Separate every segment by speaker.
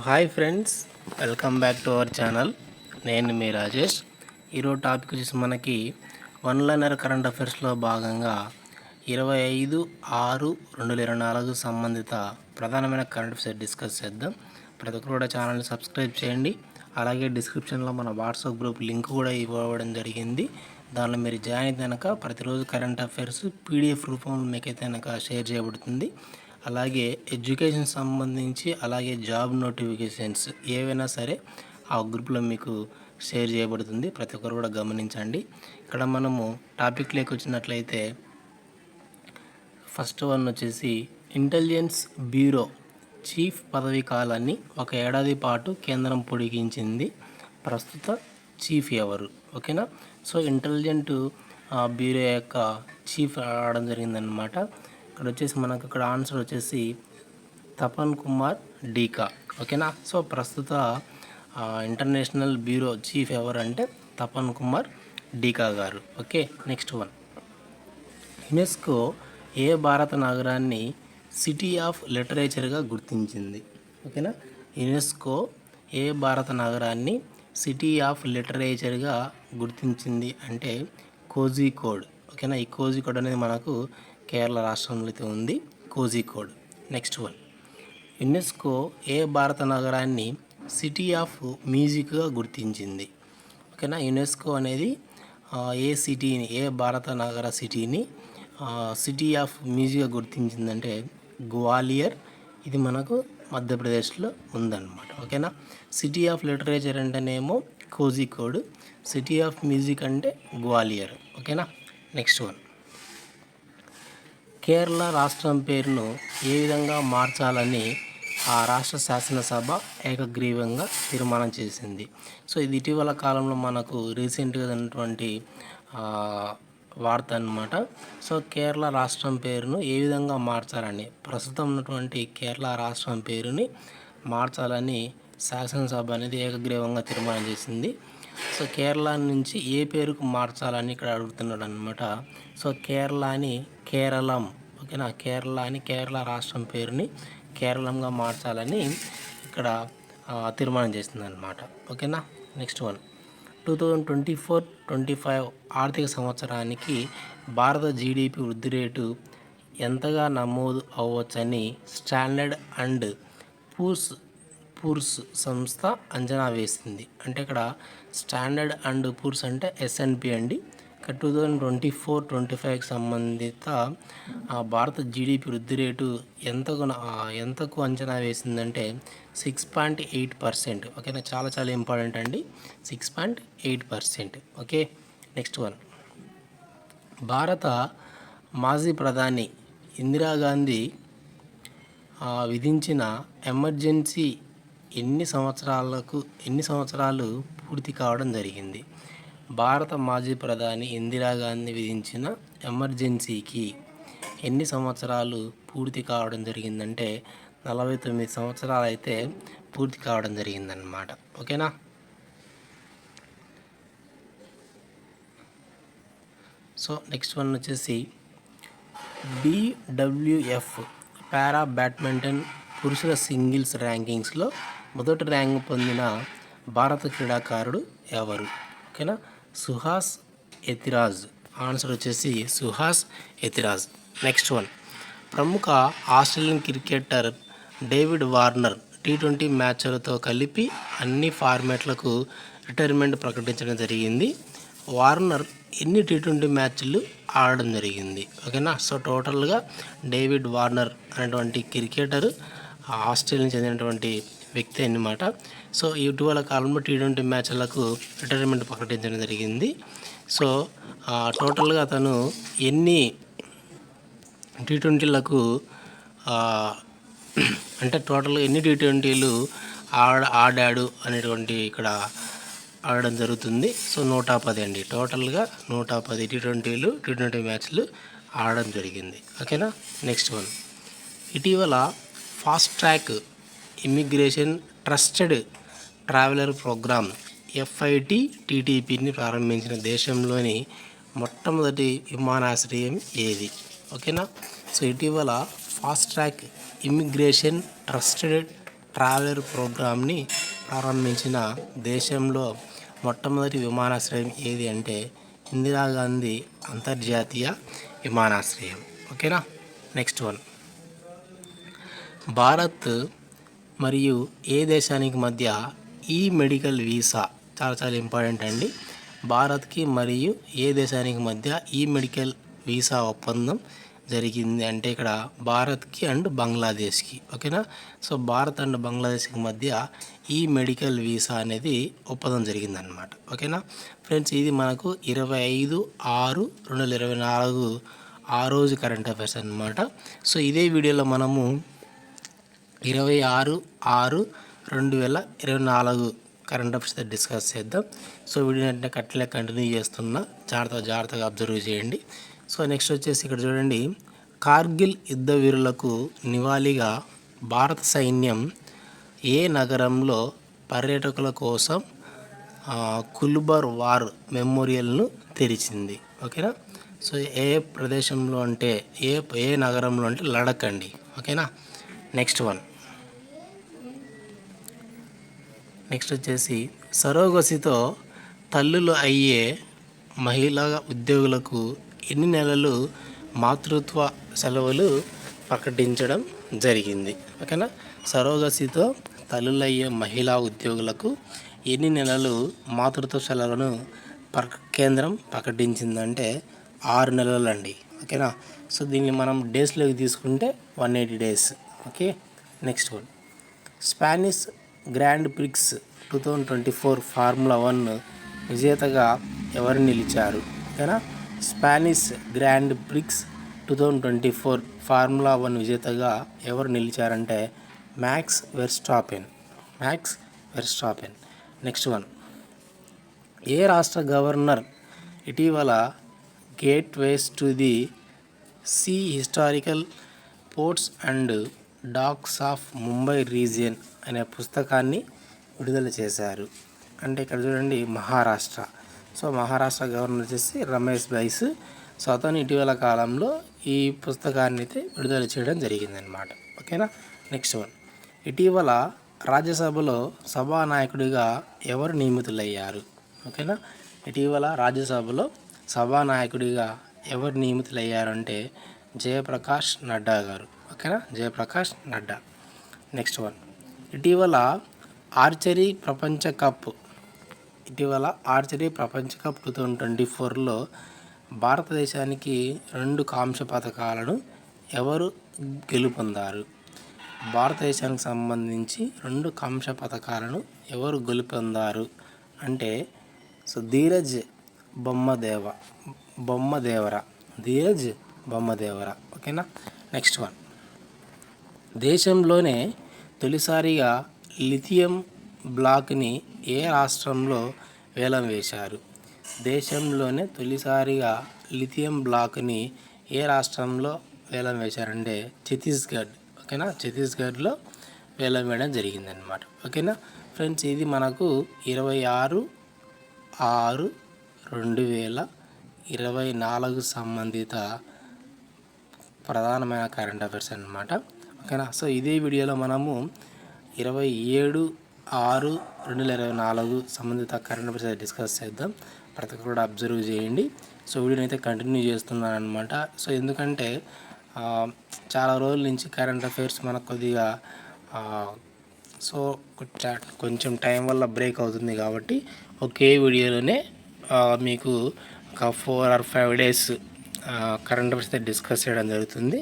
Speaker 1: Hi friends welcome back to our channel నేను మీ రాజేష్. ఈరోజు టాపిక్ వచ్చేసి మనకి వన్ లైనర్ కరెంట్ అఫైర్స్లో భాగంగా ఇరవై ఐదు ఆరు రెండు వేల ఇరవై నాలుగు సంబంధిత ప్రధానమైన కరెంట్ అఫైర్స్ డిస్కస్ చేద్దాం. ప్రతి ఒక్కరు కూడా ఛానల్ని సబ్స్క్రైబ్ చేయండి. అలాగే డిస్క్రిప్షన్లో మన వాట్సాప్ గ్రూప్ లింక్ కూడా ఇవ్వడం జరిగింది. దానిలో మీరు జాయిన్ అయితే కనుక ప్రతిరోజు కరెంట్ అఫైర్స్ పీడిఎఫ్ రూపంలో మీకైతే కనుక షేర్ చేయబడుతుంది. అలాగే ఎడ్యుకేషన్ సంబంధించి అలాగే జాబ్ నోటిఫికేషన్స్ ఏవైనా సరే ఆ గ్రూప్లో మీకు షేర్ చేయబడుతుంది. ప్రతి ఒక్కరు కూడా గమనించండి. ఇక్కడ మనము టాపిక్లోకి వచ్చినట్లయితే ఫస్ట్ వన్ వచ్చేసి ఇంటెలిజెన్స్ బ్యూరో చీఫ్ పదవి కాలాన్ని ఒక ఏడాది పాటు కేంద్రం పొడిగించింది. ప్రస్తుత చీఫ్ ఎవరు? ఓకేనా? సో ఇంటెలిజెంట్ బ్యూరో యొక్క చీఫ్ రావడం జరిగిందనమాట ఇక్కడ వచ్చేసి మనకు ఇక్కడ ఆన్సర్ వచ్చేసి తపన్ కుమార్ డీకా. ఓకేనా? సో ప్రస్తుత ఇంటర్నేషనల్ బ్యూరో చీఫ్ ఎవరంటే తపన్ కుమార్ డీకా గారు. ఓకే? నెక్స్ట్ వన్ యునెస్కో ఏ భారత నగరాన్ని సిటీ ఆఫ్ లిటరేచర్గా గుర్తించింది? ఓకేనా? యునెస్కో ఏ భారత నగరాన్ని సిటీ ఆఫ్ లిటరేచర్గా గుర్తించింది అంటే కోజికోడ్ ఓకేనా? ఈ కోజికోడ్ అనేది మనకు కేరళ రాష్ట్రంలో అయితే ఉంది. కోజికోడ్ నెక్స్ట్ వన్ యునెస్కో ఏ భారత నగరాన్ని సిటీ ఆఫ్ మ్యూజిక్గా గుర్తించింది? ఓకేనా? యునెస్కో అనేది ఏ సిటీని ఏ భారత నగర సిటీని సిటీ ఆఫ్ మ్యూజిక్గా గుర్తించిందంటే గ్వాలియర్. ఇది మనకు మధ్యప్రదేశ్లో ఉందన్నమాట. ఓకేనా? సిటీ ఆఫ్ లిటరేచర్ అంటేనేమో కోజికోడ్ సిటీ ఆఫ్ మ్యూజిక్ అంటే గ్వాలియర్. ఓకేనా? నెక్స్ట్ వన్ కేరళ రాష్ట్రం పేరును ఏ విధంగా మార్చాలని ఆ రాష్ట్ర శాసనసభ ఏకగ్రీవంగా తీర్మానం చేసింది. సో ఇది ఇటీవల కాలంలో మనకు రీసెంట్గా ఉన్నటువంటి వార్త అనమాట సో కేరళ రాష్ట్రం పేరును ఏ విధంగా మార్చాలని ప్రస్తుతం ఉన్నటువంటి కేరళ రాష్ట్రం పేరుని మార్చాలని శాసనసభ అనేది ఏకగ్రీవంగా తీర్మానం చేసింది. సో కేరళ నుంచి ఏ పేరుకు మార్చాలని ఇక్కడ అడుగుతున్నాడు అనమాట సో కేరళని కేరళం ఓకేనా? కేరళ అని కేరళ రాష్ట్రం పేరుని కేరళంగా మార్చాలని ఇక్కడ తీర్మానం చేసింది అనమాట ఓకేనా? Next one. Two thousand twenty four twenty five ఆర్థిక సంవత్సరానికి భారత జీడిపి వృద్ధి రేటు ఎంతగా నమోదు అవ్వచ్చని స్టాండర్డ్ అండ్ పూర్స్ పూర్స్ సంస్థ అంచనా వేసింది. అంటే ఇక్కడ స్టాండర్డ్ అండ్ పూర్స్ అంటే ఎస్ఎన్పి అండి. ఇక్కడ two thousand twenty four twenty ఫైవ్కి సంబంధిత భారత జీడిపి వృద్ధి రేటు ఎంతకు ఎంతకు అంచనా వేసిందంటే సిక్స్ పాయింట్ ఎయిట్ పర్సెంట్. ఓకేనా? చాలా చాలా ఇంపార్టెంట్ అండి. Six point eight percent. Okay? Next one. భారత మాజీ ప్రధాని ఇందిరాగాంధీ విధించిన ఎమర్జెన్సీ ఎన్ని సంవత్సరాలకు ఎన్ని సంవత్సరాలు పూర్తి కావడం జరిగింది? భారత మాజీ ప్రధాని ఇందిరాగాంధీ విధించిన ఎమర్జెన్సీకి ఎన్ని సంవత్సరాలు పూర్తి కావడం జరిగిందంటే నలభై తొమ్మిది సంవత్సరాలు అయితే పూర్తి కావడం జరిగిందన్నమాట. ఓకేనా? సో నెక్స్ట్ వన్ వచ్చేసి బీడబ్ల్యూఎఫ్ పారా బ్యాడ్మింటన్ పురుషుల సింగిల్స్ ర్యాంకింగ్స్లో మొదటి ర్యాంక్ పొందిన భారత క్రీడాకారుడు ఎవరు? ఓకేనా? సుహాస్ ఎతిరాజ్. ఆన్సర్ వచ్చేసి సుహాస్ ఎతిరాజ్. నెక్స్ట్ వన్ ప్రముఖ Australian cricketer David Warner T twenty మ్యాచ్లతో కలిపి అన్ని ఫార్మాట్లకు రిటైర్మెంట్ ప్రకటించడం జరిగింది. వార్నర్ ఎన్ని టీ ట్వంటీ మ్యాచ్లు ఆడడం జరిగింది. ఓకేనా? సో టోటల్గా డేవిడ్ వార్నర్ అనేటువంటి క్రికెటర్ ఆస్ట్రేలియన్ చెందినటువంటి వ్యక్తి అన్నమాట. సో ఇటీవల కాలంలో టీ ట్వంటీ మ్యాచ్లకు రిటైర్మెంట్ ప్రకటించడం జరిగింది. సో టోటల్గా అతను ఎన్ని టీ ట్వంటీలకు అంటే టోటల్గా ఎన్ని టీ ట్వంటీలు ఆడ ఆడాడు అనేటువంటి ఇక్కడ ఆడడం జరుగుతుంది. సో నూట పది అండి. టోటల్గా నూట పది టీ ట్వంటీలు టీ ట్వంటీ మ్యాచ్లు ఆడడం జరిగింది. ఓకేనా? Next one. ఇటీవల fast track immigration trusted traveller programme FIT టీటీపీని ప్రారంభించిన దేశంలోని మొట్టమొదటి విమానాశ్రయం ఏది? ఓకేనా? సో ఇటీవల fast track immigration trusted traveller ప్రోగ్రామ్ని ప్రారంభించిన దేశంలో మొట్టమొదటి విమానాశ్రయం ఏది అంటే ఇందిరాగాంధీ అంతర్జాతీయ విమానాశ్రయం. ఓకేనా? Next one. భారత్ మరియు ఏ దేశానికి మధ్య ఈ మెడికల్ వీసా చాలా చాలా ఇంపార్టెంట్ అండి. భారత్కి మరియు ఏ దేశానికి మధ్య ఈ మెడికల్ వీసా ఒప్పందం జరిగింది అంటే ఇక్కడ భారత్కి అండ్ బంగ్లాదేశ్కి ఓకేనా? సో భారత్ అండ్ బంగ్లాదేశ్కి మధ్య ఈ మెడికల్ వీసా అనేది ఒప్పందం జరిగిందనమాట ఓకేనా? ఫ్రెండ్స్ ఇది మనకు ఇరవై ఐదు ఆరు రెండు వేల ఇరవై నాలుగు ఆ రోజు కరెంట్ అఫైర్స్ అనమాట సో ఇదే వీడియోలో మనము ఇరవై ఆరు ఆరు రెండు వేల ఇరవై నాలుగు కరెంట్ అఫైర్స్ డిస్కస్ చేద్దాం. సో వీడియో అంటే కట్టలే కంటిన్యూ చేస్తున్నా. జాగ్రత్తగా జాగ్రత్తగా అబ్జర్వ్ చేయండి. సో నెక్స్ట్ వచ్చేసి ఇక్కడ చూడండి. కార్గిల్ యుద్ధ వీరులకు నివాళిగా భారత సైన్యం ఏ నగరంలో పర్యాటకుల కోసం కుల్బర్ వార్ మెమోరియల్ను తెరిచింది? ఓకేనా? సో ఏ ప్రదేశంలో అంటే ఏ ఏ నగరంలో అంటే లడక్ అండి. ఓకేనా? Next one. నెక్స్ట్ వచ్చేసి సరోగసితో తల్లులు అయ్యే మహిళా ఉద్యోగులకు ఎన్ని నెలలు మాతృత్వ సెలవులు ప్రకటించడం జరిగింది? ఓకేనా? సరోగసితో తల్లులయ్యే మహిళా ఉద్యోగులకు ఎన్ని నెలలు మాతృత్వ సెలవులను ప్ర కేంద్రం ప్రకటించిందంటే ఆరు నెలలు అండి ఓకేనా? సో దీన్ని మనం డేస్లోకి తీసుకుంటే one eighty days. Okay? Next one. Spanish Grand Prix two thousand twenty four Formula One విజేతగా ఎవరు నిలిచారు? ఓకేనా Spanish Grand Prix two thousand twenty four Formula One విజేతగా ఎవరు నిలిచారంటే Max Verstappen. Max Verstappen. Next one. ఏ రాష్ట్ర గవర్నర్ ఇటీవల gateways to the sea historical ports and docks of Mumbai region అనే పుస్తకాన్ని విడుదల చేశారు. అంటే ఇక్కడ చూడండి మహారాష్ట్ర. సో మహారాష్ట్ర గవర్నర్ వచ్చేసి రమేష్ బైస్. సో అతను ఇటీవల కాలంలో ఈ పుస్తకాన్ని అయితే విడుదల చేయడం జరిగిందనమాట ఓకేనా? Next one. ఇటీవల రాజ్యసభలో సభానాయకుడిగా ఎవరు నియమితులయ్యారు? ఓకేనా? ఇటీవల రాజ్యసభలో సభానాయకుడిగా ఎవరు నియమితులయ్యారంటే జయప్రకాష్ నడ్డా గారు. ఓకేనా జయప్రకాష్ నడ్డా. Next one. ఇటీవల ఆర్చరీ ప్రపంచ కప్ ఇటీవల ఆర్చరీ ప్రపంచ కప్ టూ థౌజండ్ ట్వంటీ ఫోర్లో భారతదేశానికి రెండు కాంస్య పథకాలను ఎవరు గెలుపొందారు? భారతదేశానికి సంబంధించి రెండు కాంస్య పథకాలను ఎవరు గెలుపొందారు? అంటే సో ధీరజ్ బొమ్మదేవ బొమ్మదేవర ధీరజ్ బొమ్మదేవర. ఓకేనా? Next one. దేశంలోనే తొలిసారిగా లిథియం బ్లాక్ని ఏ రాష్ట్రంలో వేలం వేశారు? దేశంలోనే తొలిసారిగా లిథియం బ్లాక్ని ఏ రాష్ట్రంలో వేలం వేశారంటే ఛత్తీస్గఢ్. ఓకేనా? ఛత్తీస్గఢ్లో వేలం వేయడం జరిగిందనమాట ఓకేనా? ఫ్రెండ్స్ ఇది మనకు ఇరవై ఆరు ఆరు రెండు వేల ఇరవై నాలుగు సంబంధిత ప్రధానమైన కరెంట్ అఫైర్స్ అన్నమాట. ఓకేనా? సో ఇదే వీడియోలో మనము ఇరవై ఏడు ఆరు రెండు వేల ఇరవై నాలుగు సంబంధిత కరెంట్ అఫైర్స్ డిస్కస్ చేద్దాం. ప్రతి ఒక్కరు కూడా అబ్జర్వ్ చేయండి. సో వీడియోని అయితే కంటిన్యూ చేస్తున్నాను అనమాట సో ఎందుకంటే చాలా రోజుల నుంచి కరెంట్ అఫైర్స్ మనకు కొద్దిగా సో కొంచెం కొంచెం టైం వల్ల బ్రేక్ అవుతుంది కాబట్టి ఒకే వీడియోలోనే మీకు ఒక four or five days current affairs అయితే డిస్కస్ చేయడం జరుగుతుంది.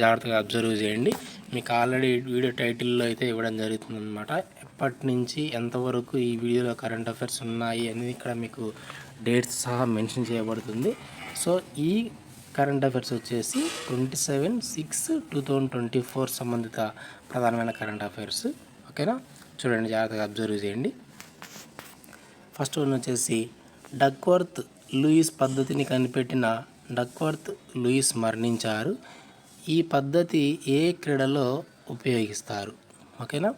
Speaker 1: జాగ్రత్తగా అబ్జర్వ్ చేయండి. మీకు ఆల్రెడీ వీడియో టైటిల్లో అయితే ఇవ్వడం జరుగుతుంది అనమాట ఎప్పటి నుంచి ఎంతవరకు ఈ వీడియోలో కరెంట్ అఫైర్స్ ఉన్నాయి అనేది ఇక్కడ మీకు డేట్స్ సహా మెన్షన్ చేయబడుతుంది. సో ఈ కరెంట్ అఫైర్స్ వచ్చేసి twenty seven six two thousand twenty four సంబంధిత ప్రధానమైన కరెంట్ అఫైర్స్. ఓకేనా? చూడండి జాగ్రత్తగా అబ్జర్వ్ చేయండి. ఫస్ట్ వన్ వచ్చేసి డక్వర్త్ లూయిస్ పద్ధతిని కనిపెట్టిన డక్వర్త్ లూయిస్ మరణించారు. ఈ పద్ధతి ఏ క్రీడలో ఉపయోగిస్తారు? ఓకేనా?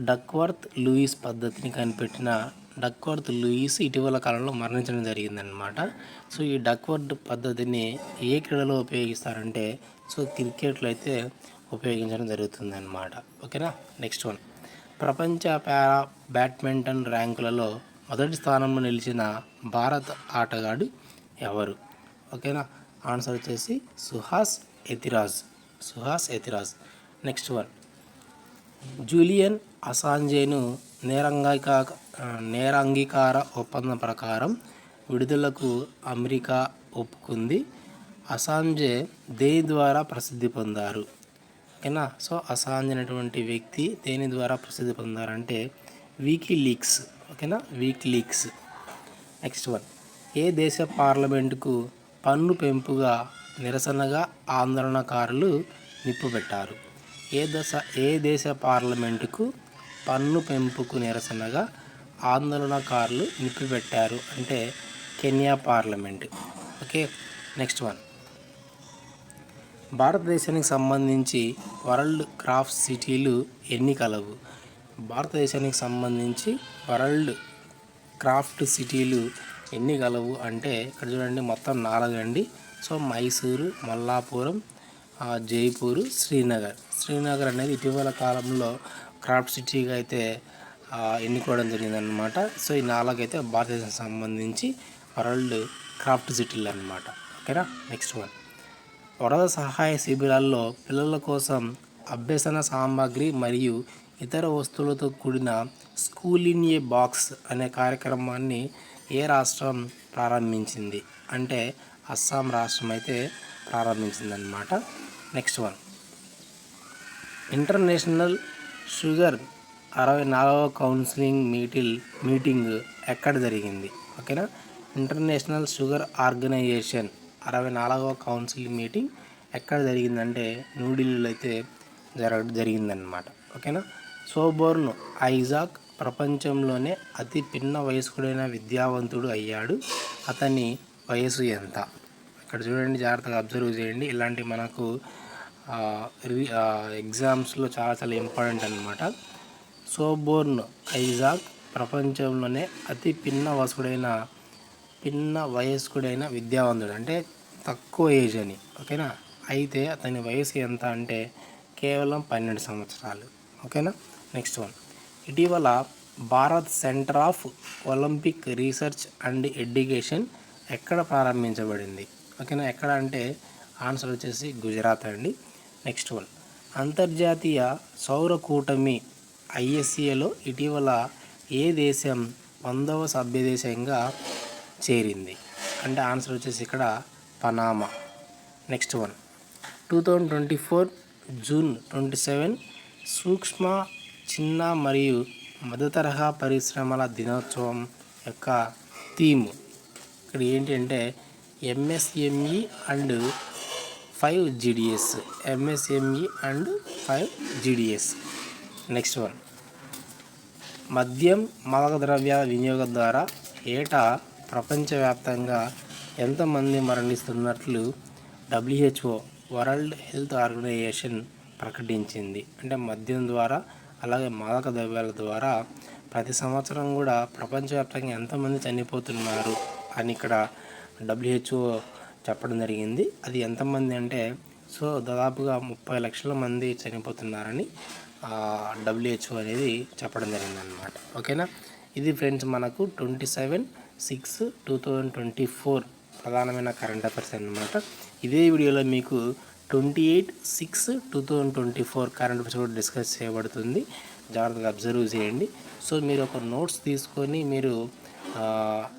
Speaker 1: డక్వర్త్ లూయిస్ పద్ధతిని కనిపెట్టిన డక్వర్త్ లూయిస్ ఇటీవల కాలంలో మరణించడం జరిగిందనమాట సో ఈ డక్వర్త్ పద్ధతిని ఏ క్రీడలో ఉపయోగిస్తారంటే సో క్రికెట్లో అయితే ఉపయోగించడం జరుగుతుందన్నమాట. ఓకేనా? Next one. ప్రపంచ పారా బ్యాడ్మింటన్ ర్యాంకులలో మొదటి స్థానంలో నిలిచిన భారత ఆటగాడు ఎవరు? ఓకేనా? ఆన్సర్ వచ్చేసి Suhas Yathiraj Suhas Yathiraj. Next one. Julian అసాంజేను నేరంగిక నేరాంగీకార ఒప్పందం ప్రకారం విడుదలకు అమెరికా ఒప్పుకుంది. అసాంజే దేని ద్వారా ప్రసిద్ధి పొందారు? ఓకేనా? సో అసాంజ్ అనేటువంటి వ్యక్తి దేని ద్వారా ప్రసిద్ధి పొందారంటే వీకీ లీక్స్ ఓకేనా? WikiLeaks next one. ఏ దేశ పార్లమెంటుకు పన్ను పెంపుగా నిరసనగా ఆందోళనకారులు నిప్పుపెట్టారు ఏ దశ ఏ దేశ పార్లమెంటుకు పన్ను పెంపుకు నిరసనగా ఆందోళనకారులు నిప్పిపెట్టారు అంటే Kenya parliament. Okay next one. భారతదేశానికి సంబంధించి వరల్డ్ క్రాఫ్ట్ సిటీలు ఎన్ని కలవు భారతదేశానికి సంబంధించి వరల్డ్ క్రాఫ్ట్ సిటీలు ఎన్ని కలవు అంటే ఇక్కడ చూడండి మొత్తం నాలుగు అండి సో మైసూరు మల్లాపురం జైపూరు జైపూర్ శ్రీనగర్. శ్రీనగర్ అనేది ఇటీవల కాలంలో క్రాఫ్ట్ సిటీగా అయితే ఎన్నుకోవడం జరిగిందనమాట సో ఈ నాలుగైతే భారతదేశం సంబంధించి వరల్డ్ క్రాఫ్ట్ సిటీలు అనమాట ఓకేనా? Next one. వరద సహాయ శిబిరాల్లో పిల్లల కోసం అభ్యసన సామాగ్రి మరియు ఇతర వస్తువులతో కూడిన స్కూల్ ఇన్ ఏ బాక్స్ అనే కార్యక్రమాన్ని ఏ రాష్ట్రం ప్రారంభించింది? అంటే అస్సాం రాష్ట్రం అయితే ప్రారంభించిందనమాట నెక్స్ట్ వన్ ఇంటర్నేషనల్ షుగర్ అరవై నాలుగవ కౌన్సిలింగ్ మీటిల్ మీటింగ్ ఎక్కడ జరిగింది? ఓకేనా ఇంటర్నేషనల్ షుగర్ ఆర్గనైజేషన్ అరవై నాలుగవ కౌన్సిల్ మీటింగ్ ఎక్కడ జరిగిందంటే న్యూఢిల్లీలో అయితే జరగ జరిగిందనమాట ఓకేనా సోబోర్న్ ఐజాక్ ప్రపంచంలోనే అతి పిన్న వయస్కుడైన విద్యావంతుడు అయ్యాడు. అతని వయసు ఎంత? ఇక్కడ చూడండి జాగ్రత్తగా అబ్జర్వ్ చేయండి. ఇలాంటి మనకు రి- ఎగ్జామ్స్లో చాలా చాలా ఇంపార్టెంట్ అనమాట సోబోర్న్ ఐజాక్ ప్రపంచంలోనే అతి పిన్న వసుడైన పిన్న వయస్కుడైన విద్యావంతుడు. అంటే తక్కువ ఏజ్ అని ఓకేనా? అయితే అతని వయసు ఎంత అంటే కేవలం పన్నెండు సంవత్సరాలు. ఓకేనా? Next one. ఇటీవల Bharat centre of Olympic research and education ఎక్కడ ప్రారంభించబడింది? ఓకేనా? ఎక్కడ అంటే ఆన్సర్ వచ్చేసి గుజరాత్ అండి. Next one. అంతర్జాతీయ సౌర కూటమి ఐఎస్సిఏలో ఇటీవల ఏ దేశం వందవ సభ్యదేశంగా చేరింది? అంటే ఆన్సర్ వచ్చేసి ఇక్కడ Panama. Next one. Two thousand twenty four June twenty seven సూక్ష్మ చిన్న మరియు మధ్యతరహా పరిశ్రమల దినోత్సవం యొక్క థీమ్. ఇక్కడ ఏంటి అంటే MSME and five GDS MSME and five GDS next one మద్యం మాదక ద్రవ్యాల వినియోగం ద్వారా ఏటా ప్రపంచవ్యాప్తంగా ఎంతమంది మరణిస్తున్నట్లు డబ్ల్యూహెచ్ఓ వరల్డ్ హెల్త్ ఆర్గనైజేషన్ ప్రకటించింది. అంటే మద్యం ద్వారా అలాగే మాదక ద్రవ్యాల ద్వారా ప్రతి సంవత్సరం కూడా ప్రపంచవ్యాప్తంగా ఎంతమంది చనిపోతున్నారు అని ఇక్కడ డబ్ల్యూహెచ్ఓ చెప్పడం జరిగింది. అది ఎంతమంది అంటే సో దాదాపుగా ముప్పై లక్షల మంది చనిపోతున్నారని డబ్ల్యూహెచ్ఓ అనేది చెప్పడం జరిగిందనమాట ఓకేనా? ఇది ఫ్రెండ్స్ మనకు twenty seven six two thousand twenty four ప్రధానమైన కరెంట్ అఫైర్స్ అన్నమాట. ఇదే వీడియోలో మీకు twenty eight six two thousand twenty four current affairs కూడా డిస్కస్ చేయబడుతుంది. జాగ్రత్తగా అబ్జర్వ్ చేయండి. సో మీరు ఒక నోట్స్ తీసుకొని మీరు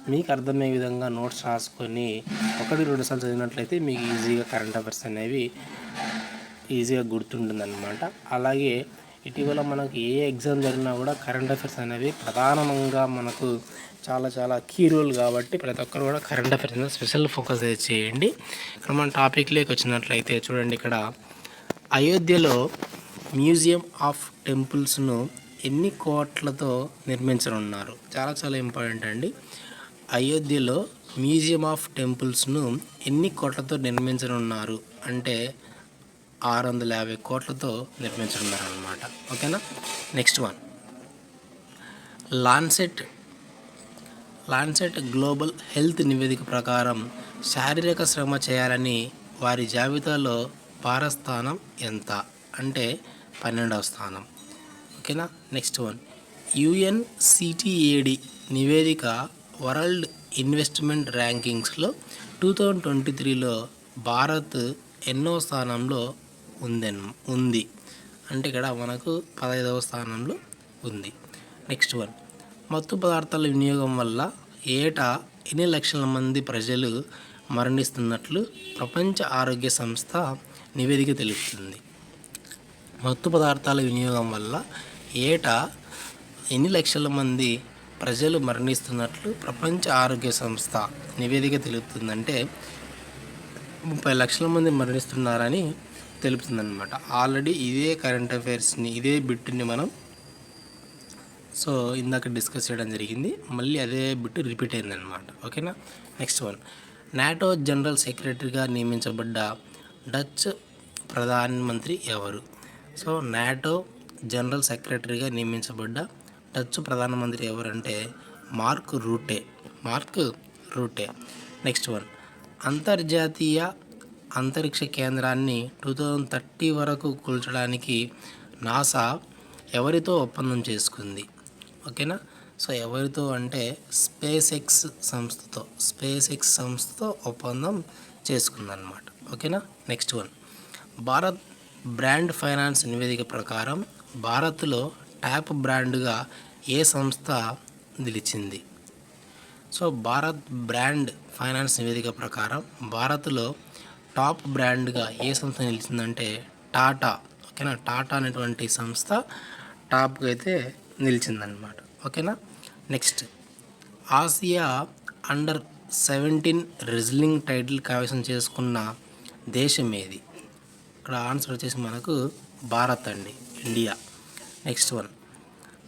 Speaker 1: మీకు అర్థమయ్యే విధంగా నోట్స్ రాసుకొని ఒకటి రెండు సార్లు చదివినట్లయితే మీకు ఈజీగా కరెంట్ అఫైర్స్ అనేవి ఈజీగా గుర్తుంటుంది అనమాట అలాగే ఇటీవల మనకు ఏ ఎగ్జామ్ జరిగినా కూడా కరెంట్ అఫైర్స్ అనేవి ప్రధానంగా మనకు చాలా చాలా కీ రోల్ కాబట్టి ప్రతి ఒక్కరు కూడా కరెంట్ అఫైర్స్ మీద స్పెషల్ ఫోకస్ అయితే చేయండి. ఇక్కడ మన టాపిక్లోకి వచ్చినట్లయితే చూడండి ఇక్కడ అయోధ్యలో మ్యూజియం ఆఫ్ టెంపుల్స్ను ఎన్ని కోట్లతో నిర్మించనున్నారు? చాలా చాలా ఇంపార్టెంట్ అండి. అయోధ్యలో మ్యూజియం ఆఫ్ టెంపుల్స్ను ఎన్ని కోట్లతో నిర్మించనున్నారు? అంటే ఆరు వందల యాభై కోట్లతో నిర్మించనున్నారు అనమాట ఓకేనా? Next one. Lancet. Lancet Global Health నివేదిక ప్రకారం శారీరక శ్రమ చేయాలని వారి జాబితాలో పారస్థానం ఎంత? అంటే పన్నెండవ స్థానం. ఓకేనా? నెక్స్ట్ వన్ యుఎన్సిటిఏడి నివేదిక వరల్డ్ ఇన్వెస్ట్మెంట్ ర్యాంకింగ్స్లో టూ థౌజండ్ ట్వంటీ త్రీలో భారత్ ఎన్నో స్థానంలో ఉందన్ ఉంది. అంటే ఇక్కడ మనకు పదహైదవ స్థానంలో ఉంది. నెక్స్ట్ వన్ మత్తు పదార్థాల వినియోగం వల్ల ఏటా ఎన్ని లక్షల మంది ప్రజలు మరణిస్తున్నట్లు ప్రపంచ ఆరోగ్య సంస్థ నివేదిక తెలుపుతుంది. మత్తు పదార్థాల వినియోగం వల్ల ఏటా ఎన్ని లక్షల మంది ప్రజలు మరణిస్తున్నట్లు ప్రపంచ ఆరోగ్య సంస్థ నివేదిక తెలుపుతుందంటే ముప్పై లక్షల మంది మరణిస్తున్నారని తెలుపుతుందన్నమాట. ఆల్రెడీ ఇదే కరెంట్ అఫైర్స్ని ఇదే బిట్ని మనం సో ఇందాక డిస్కస్ చేయడం జరిగింది. మళ్ళీ అదే బిట్ రిపీట్ అయిందనమాట ఓకేనా? Next one. నాటో జనరల్ సెక్రటరీగా నియమించబడ్డ డచ్ ప్రధానమంత్రి ఎవరు? సో నాటో జనరల్ సెక్రటరీగా నియమించబడ్డ డచ్ ప్రధానమంత్రి ఎవరంటే Mark Rutte. Mark Rutte. Next one. అంతర్జాతీయ అంతరిక్ష కేంద్రాన్ని టూ థౌజండ్ థర్టీ వరకు కూల్చడానికి నాసా ఎవరితో ఒప్పందం చేసుకుంది? ఓకేనా? సో ఎవరితో అంటే స్పేస్ ఎక్స్ సంస్థతో స్పేస్ ఎక్స్ సంస్థతో ఒప్పందం చేసుకుందన్నమాట. ఓకేనా? Next one. Bharat Brand Finance నివేదిక ప్రకారం భారత్లో ట్యాప్ బ్రాండ్గా ఏ సంస్థ నిలిచింది? సో భారత్ బ్రాండ్ ఫైనాన్స్ నివేదిక ప్రకారం భారత్లో టాప్ బ్రాండ్గా ఏ సంస్థ నిలిచిందంటే టాటా. ఓకేనా? టాటా అనేటువంటి సంస్థ టాప్కి అయితే నిలిచిందనమాట ఓకేనా? Next Asia under seventeen wrestling title కైవసం చేసుకున్న దేశం ఏది? ఇక్కడ ఆన్సర్ వచ్చేసి మనకు భారత్ అండి. India. Next one.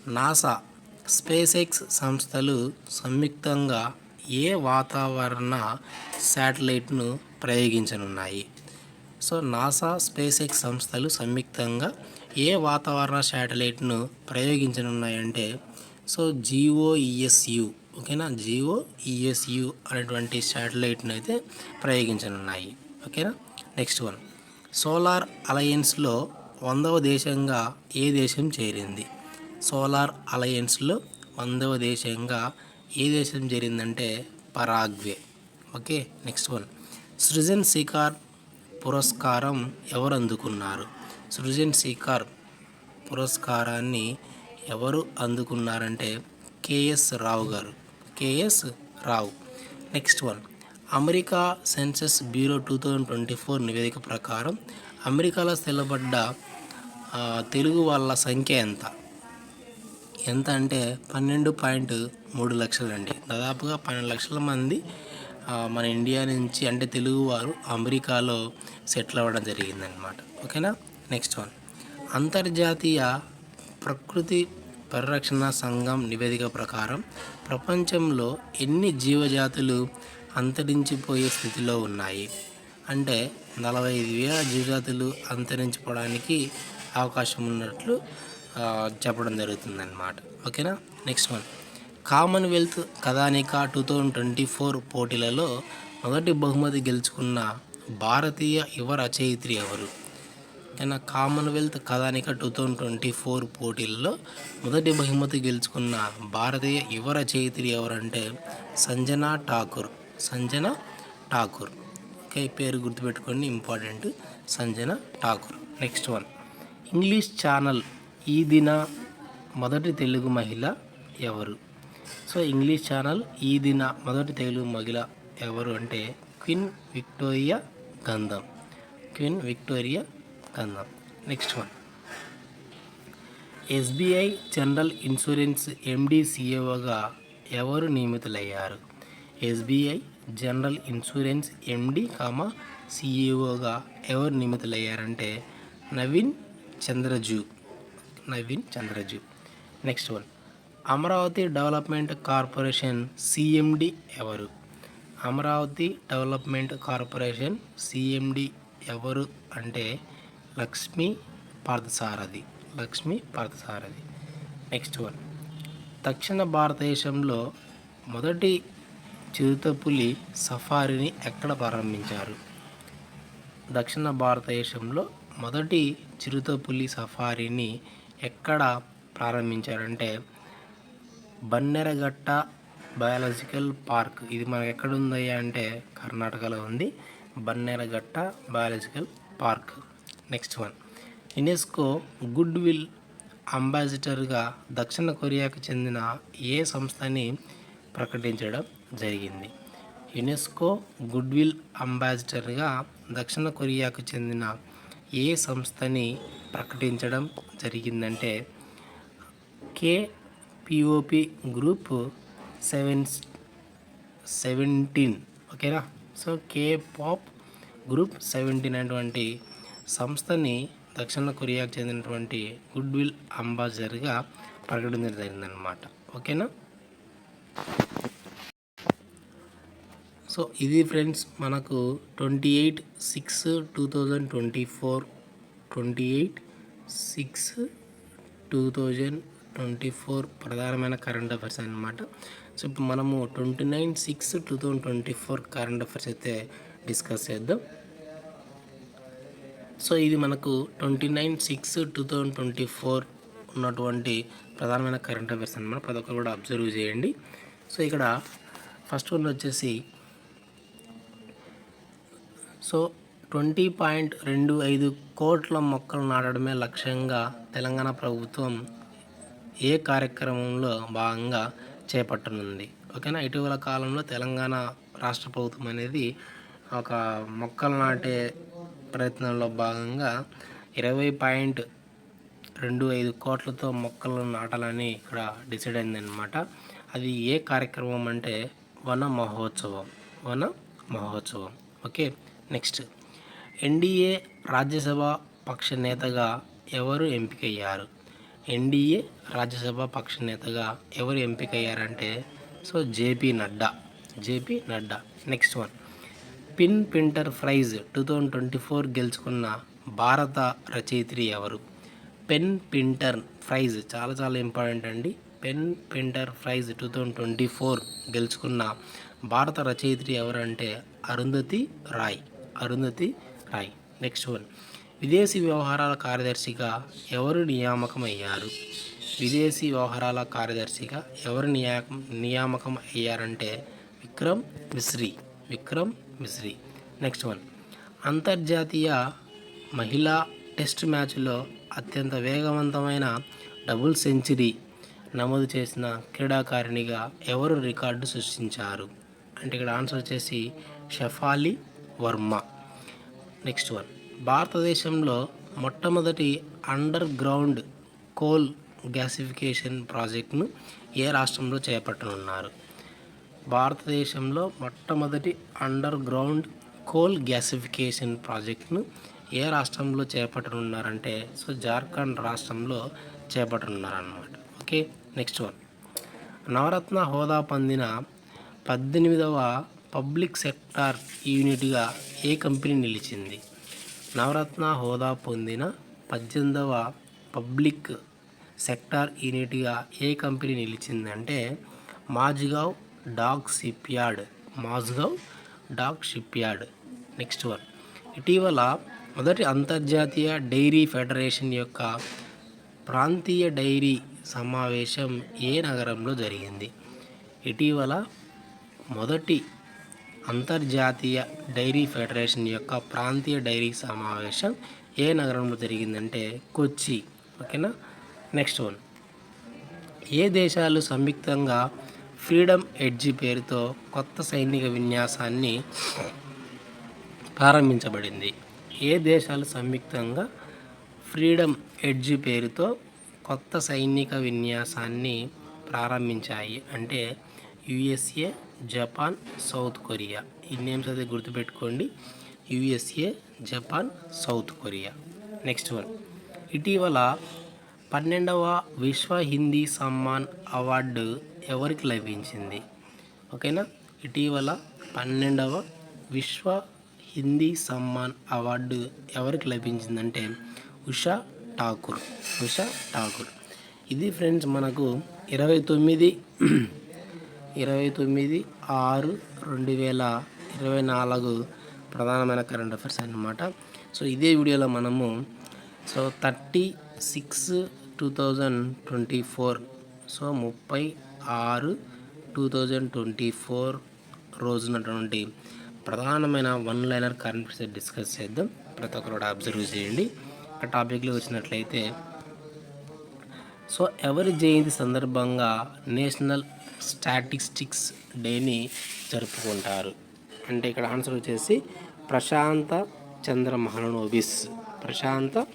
Speaker 1: NASA SpaceX సంస్థలు సంయుక్తంగా ఏ వాతావరణ శాటిలైట్ను ప్రయోగించనున్నాయి? సో నాసా స్పేస్ ఎక్స్ సంస్థలు సంయుక్తంగా ఏ వాతావరణ శాటిలైట్ను ప్రయోగించనున్నాయంటే సో జిఓఈఎస్యు ఓకేనా? జిఓఈఎస్యు అనేటువంటి శాటిలైట్ను అయితే ప్రయోగించనున్నాయి. ఓకేనా? Next one. సోలార్ అలయన్స్లో వందవ దేశంగా ఏ దేశం చేరింది? సోలార్ అలయన్స్లో వందవ దేశంగా ఏ దేశం చేరిందంటే Paraguay. Okay next one. Srujan Sikar పురస్కారం ఎవరు అందుకున్నారు? సృజన్ సికార్ పురస్కారాన్ని ఎవరు అందుకున్నారంటే కేఎస్ రావు గారు. KS Rao. Next one. America census bureau two thousand twenty four నివేదిక ప్రకారం అమెరికాలో స్థిరపడ్డ తెలుగు వాళ్ళ సంఖ్య ఎంత? ఎంత అంటే పన్నెండు పాయింట్ మూడు లక్షలండి. దాదాపుగా పన్నెండు లక్షల మంది మన ఇండియా నుంచి అంటే తెలుగువారు అమెరికాలో సెటిల్ అవ్వడం జరిగిందనమాట ఓకేనా? Next one. అంతర్జాతీయ ప్రకృతి పరిరక్షణ సంఘం నివేదిక ప్రకారం ప్రపంచంలో ఎన్ని జీవజాతులు అంతరించిపోయే స్థితిలో ఉన్నాయి? అంటే నలభై ఐదు వేల జీవజాతులు అంతరించిపోవడానికి అవకాశం ఉన్నట్లు చెప్పడం జరుగుతుందన్నమాట. ఓకేనా? నెక్స్ట్ వన్ కామన్వెల్త్ కథానిక టూ థౌజండ్ ట్వంటీ ఫోర్ పోటీలలో మొదటి బహుమతి గెలుచుకున్న భారతీయ యువ రచయిత్రి ఎవరు? ఓకేనా? కామన్వెల్త్ కథానిక టూ థౌజండ్ ట్వంటీ ఫోర్ పోటీల్లో మొదటి బహుమతి గెలుచుకున్న భారతీయ యువ రచయిత్రి ఎవరంటే సంజనా ఠాకూర్. సంజన ఠాకూర్. ఓకే పేరు గుర్తుపెట్టుకోండి important. Sanjana Thakur. Next one English Channel ఈ దిన మొదటి తెలుగు మహిళ ఎవరు? సో ఇంగ్లీష్ ఛానల్ ఈ దిన మొదటి తెలుగు మహిళ ఎవరు అంటే Queen Victoria Gandham. Queen Victoria Gandham. Next one. SBI general insurance ఎండిసిఏఓగా ఎవరు నియమితులయ్యారు? SBI general insurance MD comma సిఇఓగా ఎవరు నియమితులయ్యారంటే Naveen Chandraju. Naveen Chandraju. Next one Amaravati development corporation CMD ఎవరు? అమరావతి డెవలప్మెంట్ కార్పొరేషన్ సిఎండి ఎవరు అంటే లక్ష్మీ పార్థసారథి. లక్ష్మీ పార్థసారథి. నెక్స్ట్ వన్ దక్షిణ భారతదేశంలో మొదటి చిరుతపులి సఫారీని ఎక్కడ ప్రారంభించారు? దక్షిణ భారతదేశంలో మొదటి చిరుతపులి సఫారీని ఎక్కడ ప్రారంభించారంటే బన్నెరగట్ట బయాలజికల్ పార్క్. ఇది మనకు ఎక్కడ ఉందయ్యా అంటే కర్ణాటకలో ఉంది. Bannerghatta biological park. Next one. UNESCO goodwill అంబాసిడర్గా దక్షిణ కొరియాకు చెందిన ఏ సంస్థని ప్రకటించడం జరిగింది? యునెస్కో గుడ్ విల్ అంబాసిడర్గా దక్షిణ కొరియాకు చెందిన ఏ సంస్థని ప్రకటించడం జరిగిందంటే K pop group seven Seventeen ఓకేనా? So K pop group Seventeen అనేటువంటి సంస్థని దక్షిణ కొరియాకు చెందినటువంటి గుడ్ విల్ అంబాసిడర్గా ప్రకటించడం జరిగిందనమాట ఓకేనా? సో ఇది ఫ్రెండ్స్ మనకు twenty eight six two thousand twenty four twenty eight six two thousand twenty four ప్రధానమైన కరెంట్ అఫైర్స్ అనమాట సో ఇప్పుడు మనము twenty nine six two thousand twenty four current affairs అయితే డిస్కస్ చేద్దాం. సో ఇది మనకు twenty nine six two thousand twenty four ఉన్నటువంటి ప్రధానమైన కరెంట్ అఫైర్స్ అనమాట ప్రతి ఒక్కరు కూడా అబ్జర్వ్ చేయండి. సో ఇక్కడ ఫస్ట్ వన్ వచ్చేసి సో ట్వంటీ పాయింట్ రెండు ఐదు కోట్ల మొక్కలు నాటడమే లక్ష్యంగా తెలంగాణ ప్రభుత్వం ఏ కార్యక్రమంలో భాగంగా చేపట్టనుంది. ఓకేనా? ఇటీవల కాలంలో తెలంగాణ రాష్ట్ర ప్రభుత్వం అనేది ఒక మొక్కలు నాటే ప్రయత్నంలో భాగంగా ఇరవై పాయింట్ రెండు ఐదు కోట్లతో మొక్కలు నాటాలని ఇక్కడ డిసైడ్ అయిందనమాట అది ఏ కార్యక్రమం అంటే వన మహోత్సవం. వన మహోత్సవం. ఓకే? నెక్స్ట్. ఎన్డీఏ రాజ్యసభ పక్ష నేతగా ఎవరు ఎంపికయ్యారు? ఎన్డీఏ రాజ్యసభ పక్ష నేతగా ఎవరు ఎంపికయ్యారంటే? So JP Nadda. JP Nadda. Next one. PEN printer prize two thousand twenty four గెలుచుకున్న భారత రచయిత్రి ఎవరు? పెన్ ప్రింటర్ ప్రైజ్ చాలా చాలా ఇంపార్టెంట్ అండి. PEN printer prize two thousand twenty four గెలుచుకున్న భారత రచయిత్రి ఎవరంటే అరుంధతి రాయ్. అరుంధతి రాయ్. నెక్స్ట్ వన్ విదేశీ వ్యవహారాల కార్యదర్శిగా ఎవరు నియామకం అయ్యారు విదేశీ వ్యవహారాల కార్యదర్శిగా ఎవరు నియామకం నియామకం అయ్యారంటే విక్రమ్ మిశ్రీ. విక్రమ్ మిశ్రీ. నెక్స్ట్ వన్ అంతర్జాతీయ మహిళా టెస్ట్ మ్యాచ్లో అత్యంత వేగవంతమైన డబుల్ సెంచరీ నమోదు చేసిన క్రీడాకారిణిగా ఎవరు రికార్డు సృష్టించారు? అంటే ఇక్కడ ఆన్సర్ వచ్చేసి షఫాలి వర్మ. నెక్స్ట్ వన్ భారతదేశంలో మొట్టమొదటి అండర్ గ్రౌండ్ కోల్ గ్యాసిఫికేషన్ ప్రాజెక్టును ఏ రాష్ట్రంలో చేపట్టనున్నారు? భారతదేశంలో మొట్టమొదటి అండర్ గ్రౌండ్ కోల్ గ్యాసిఫికేషన్ ప్రాజెక్టును ఏ రాష్ట్రంలో చేపట్టనున్నారంటే సో జార్ఖండ్ రాష్ట్రంలో చేపట్టనున్నారన్నమాట. ఓకే నెక్స్ట్ వన్ నవరత్న హోదా పొందిన పద్దెనిమిదవ పబ్లిక్ సెక్టార్ యూనిట్గా ఏ కంపెనీ నిలిచింది? నవరత్న హోదా పొందిన పద్దెనిమిదవ పబ్లిక్ సెక్టార్ యూనిట్గా ఏ company నిలిచిందంటే Mazagon dock shipyard Mazagon dock shipyard next one. ఇటీవల మొదటి అంతర్జాతీయ డైరీ ఫెడరేషన్ యొక్క ప్రాంతీయ డైరీ సమావేశం ఏ నగరంలో జరిగింది? ఇటీవల మొదటి అంతర్జాతీయ డైరీ ఫెడరేషన్ యొక్క ప్రాంతీయ డైరీ సమావేశం ఏ నగరంలో జరిగిందంటే కొచ్చి. ఓకేనా? Next one. ఏ దేశాలు సంయుక్తంగా ఫ్రీడమ్ ఎడ్జి పేరుతో కొత్త సైనిక విన్యాసాన్ని ప్రారంభించబడింది? ఏ దేశాలు సంయుక్తంగా ఫ్రీడమ్ ఎడ్జి పేరుతో కొత్త సైనిక విన్యాసాన్ని ప్రారంభించాయి? అంటే యుఎస్ఏ జపాన్ సౌత్ కొరియా. ఈ నేమ్స్ అయితే గుర్తుపెట్టుకోండి. USA Japan South Korea. Next one. ఇటీవల పన్నెండవ విశ్వ హిందీ సమ్మాన్ అవార్డు ఎవరికి లభించింది? ఓకేనా? ఇటీవల పన్నెండవ విశ్వ హిందీ సమ్మాన్ అవార్డు ఎవరికి లభించిందంటే ఉషా ఠాకూర్. ఉషా ఠాకూర్. ఇది ఫ్రెండ్స్ మనకు ఇరవై తొమ్మిది ఇరవై తొమ్మిది ఆరు రెండు వేల ఇరవై నాలుగు ప్రధానమైన కరెంట్ అఫైర్స్ అన్నమాట. సో ఇదే వీడియోలో మనము so thirty six two thousand twenty four so ముప్పై ఆరు టూ థౌజండ్ ట్వంటీ ఫోర్ రోజునటువంటి ప్రధానమైన one liner current affairs discuss చేద్దాం. ప్రతి ఒక్కరు కూడా అబ్జర్వ్ చేయండి. ఆ టాపిక్లో వచ్చినట్లయితే సో ఎవరి జయంతి సందర్భంగా నేషనల్ స్టాటిస్టిక్స్ డేని జరుపుకుంటారు? అంటే ఇక్కడ ఆన్సర్ వచ్చేసి ప్రశాంత చంద్ర మహనోబిస్ ప్రశాంత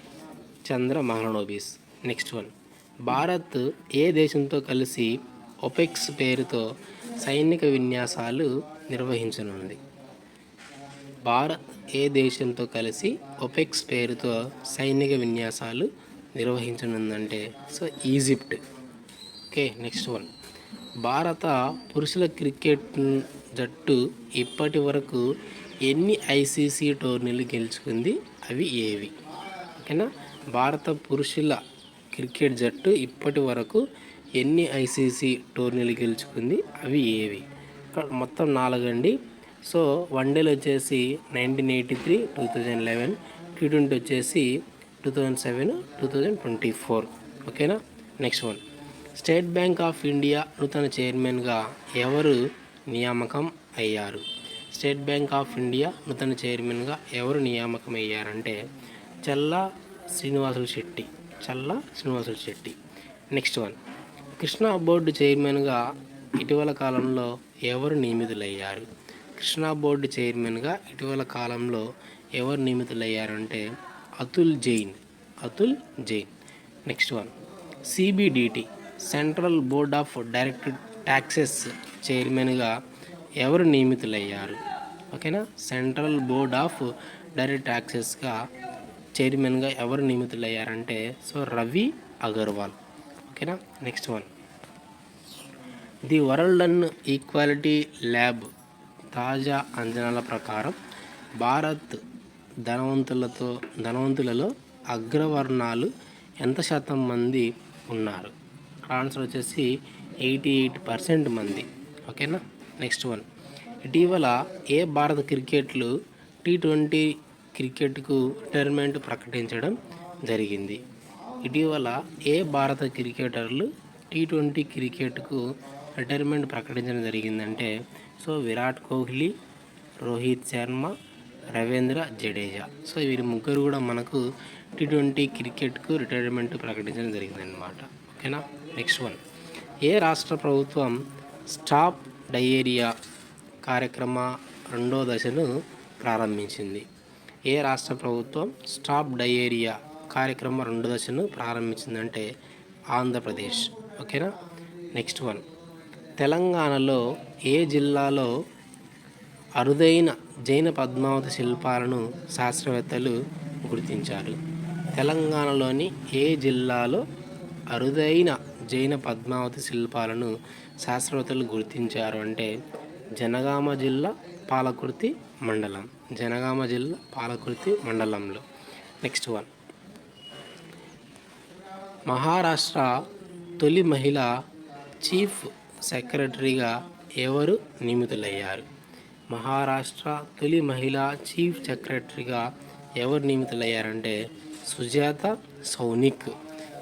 Speaker 1: చంద్ర మహనోబిస్ నెక్స్ట్ వన్. భారత్ ఏ దేశంతో కలిసి ఒపెక్స్ పేరుతో సైనిక విన్యాసాలు నిర్వహించనుంది? భారత్ ఏ దేశంతో కలిసి ఒపెక్స్ పేరుతో సైనిక విన్యాసాలు నిర్వహించనుందంటే so Egypt. Okay next one. భారత పురుషుల క్రికెట్ జట్టు ఇప్పటి వరకు ఎన్ని ఐసీసీ టోర్నీలు గెలుచుకుంది? అవి ఏవి? ఓకేనా? భారత పురుషుల క్రికెట్ జట్టు ఇప్పటి వరకు ఎన్ని ఐసీసీ టోర్నీలు గెలుచుకుంది? అవి ఏవి? మొత్తం నాలుగండి. సో వన్ డేలు వచ్చేసి nineteen eighty three two thousand eleven. T twenty వచ్చేసి two thousand seven two thousand twenty four ఓకేనా next one State Bank of India నూతన చైర్మన్గా ఎవరు నియామకం అయ్యారు? స్టేట్ బ్యాంక్ ఆఫ్ ఇండియా నూతన చైర్మన్గా ఎవరు నియామకం అయ్యారంటే Challa Srinivasulu Setty. Challa Srinivasulu Setty. Next one Krishna board చైర్మన్గా ఇటీవల కాలంలో ఎవరు నియమితులయ్యారు? కృష్ణా బోర్డు చైర్మన్గా ఇటీవల కాలంలో ఎవరు నియమితులయ్యారంటే Atul Jain Atul Jain. Next one CBDT central board of direct taxes చైర్మన్గా ఎవరు నియమితులయ్యారు? ఓకేనా సెంట్రల్ బోర్డ్ ఆఫ్ డైరెక్ట్ ట్యాక్సెస్గా చైర్మన్గా ఎవరు నియమితులయ్యారంటే సో రవి అగర్వాల్. ఓకేనా next one the world inequality lab తాజా అంచనాల ప్రకారం భారత్ ధనవంతులతో ధనవంతులలో అగ్రవర్ణాలు ఎంత శాతం మంది ఉన్నారు? ఆన్సర్ వచ్చేసి ఎయిటీ ఎయిట్ పర్సెంట్ మంది. ఓకేనా? నెక్స్ట్ వన్ ఇటీవల ఏ భారత క్రికెట్లు టీ ట్వంటీ క్రికెట్కు రిటైర్మెంట్ ప్రకటించడం జరిగింది? ఇటీవల ఏ భారత క్రికెటర్లు టీ ట్వంటీ క్రికెట్కు రిటైర్మెంట్ ప్రకటించడం జరిగిందంటే సో విరాట్ కోహ్లీ రోహిత్ శర్మ రవీంద్ర జడేజా. సో వీరి ముగ్గురు కూడా మనకు టీ ట్వంటీ క్రికెట్కు రిటైర్మెంట్ ప్రకటించడం జరిగిందనమాట ఓకేనా? Next one. ఏ రాష్ట్ర ప్రభుత్వం స్టాప్ డయేరియా కార్యక్రమ రెండో దశను ప్రారంభించింది? ఏ రాష్ట్ర ప్రభుత్వం స్టాప్ డయేరియా కార్యక్రమ రెండు దశను ప్రారంభించిందంటే ఆంధ్రప్రదేశ్. ఓకేనా? Next one. తెలంగాణలో ఏ జిల్లాలో అరుదైన జైన పద్మావతి శిల్పాలను శాస్త్రవేత్తలు గుర్తించారు. తెలంగాణలోని ఏ జిల్లాలో అరుదైన జైన పద్మావతి శిల్పాలను శాస్త్రవేత్తలు గుర్తించారు అంటే జనగామ జిల్లా పాలకుర్తి మండలం జనగామ జిల్లా పాలకుర్తి మండలంలో. Next one. మహారాష్ట్ర తొలి మహిళ చీఫ్ సెక్రటరీగా ఎవరు నియమితులయ్యారు? మహారాష్ట్ర తొలి మహిళా చీఫ్ సెక్రటరీగా ఎవరు నియమితులయ్యారంటే Sujata Saunik.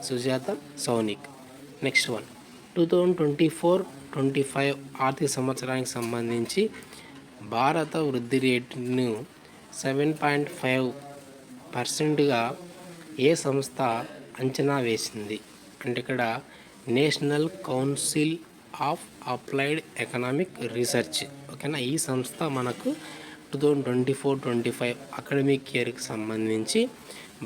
Speaker 1: Sujata Saunik. Next one. Two thousand twenty four twenty five ఆర్థిక సంవత్సరానికి సంబంధించి భారత వృద్ధి రేటును సెవెన్ పాయింట్ ఫైవ్ పర్సెంట్గా ఏ సంస్థ అంచనా వేసింది? అంటే ఇక్కడ national council of applied economic research. ఓకేనా ఈ సంస్థ మనకు two thousand twenty four twenty five academic ఇయర్కి సంబంధించి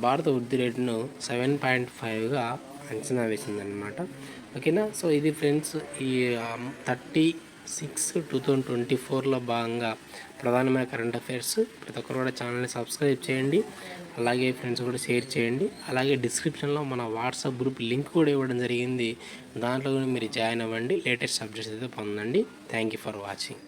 Speaker 1: భారత వృద్ధి రేటును సెవెన్ పాయింట్ ఫైవ్గా అంచనా వేసిందనమాట ఓకేనా? సో ఇది ఫ్రెండ్స్ ఈ thirty six two thousand twenty ఫోర్లో భాగంగా ప్రధానమైన కరెంట్ అఫైర్స్. ప్రతి ఒక్కరు కూడా ఛానల్ని సబ్స్క్రైబ్ చేయండి. అలాగే ఫ్రెండ్స్ కూడా షేర్ చేయండి. అలాగే డిస్క్రిప్షన్లో మన వాట్సాప్ గ్రూప్ లింక్ కూడా ఇవ్వడం జరిగింది. దాంట్లో కూడా మీరు జాయిన్ అవ్వండి. లేటెస్ట్ సబ్జెక్ట్స్ అయితే పొందండి. Thank you for watching.